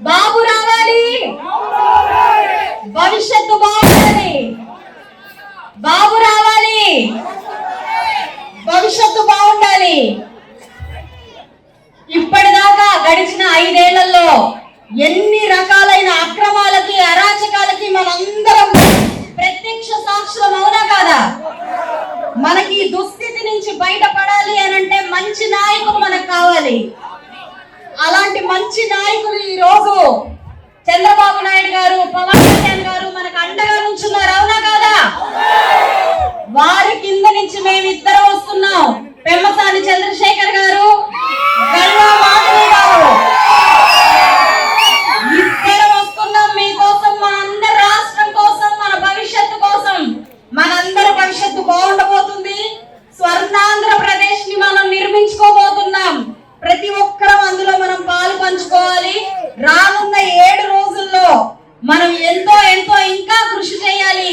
బాబు రావాలి. భవిష్యత్తు బాగుండాలి. బాబు రావాలి. భవిష్యత్తు బాగుండాలి. ఇప్పటిదాకా గడిచిన ఐదేళ్ళలో ఎన్ని రకాలైన అక్రమాలకి అరాచకాలకి మనందరం ప్రత్యక్ష సాక్షులం అవునా కాదా? మనకి ఈ దుస్థితి నుంచి బయటపడాలి అని అంటే మంచి నాయకుడు మనకు కావాలి. మంచి నాయకులు ఈ రోజు. చంద్రబాబు నాయుడు గారు పవన్ కళ్యాణ్ గారు మనకు అండగా నుంచున్నారు అవునా కాదా? వారి కింద నుంచి మేము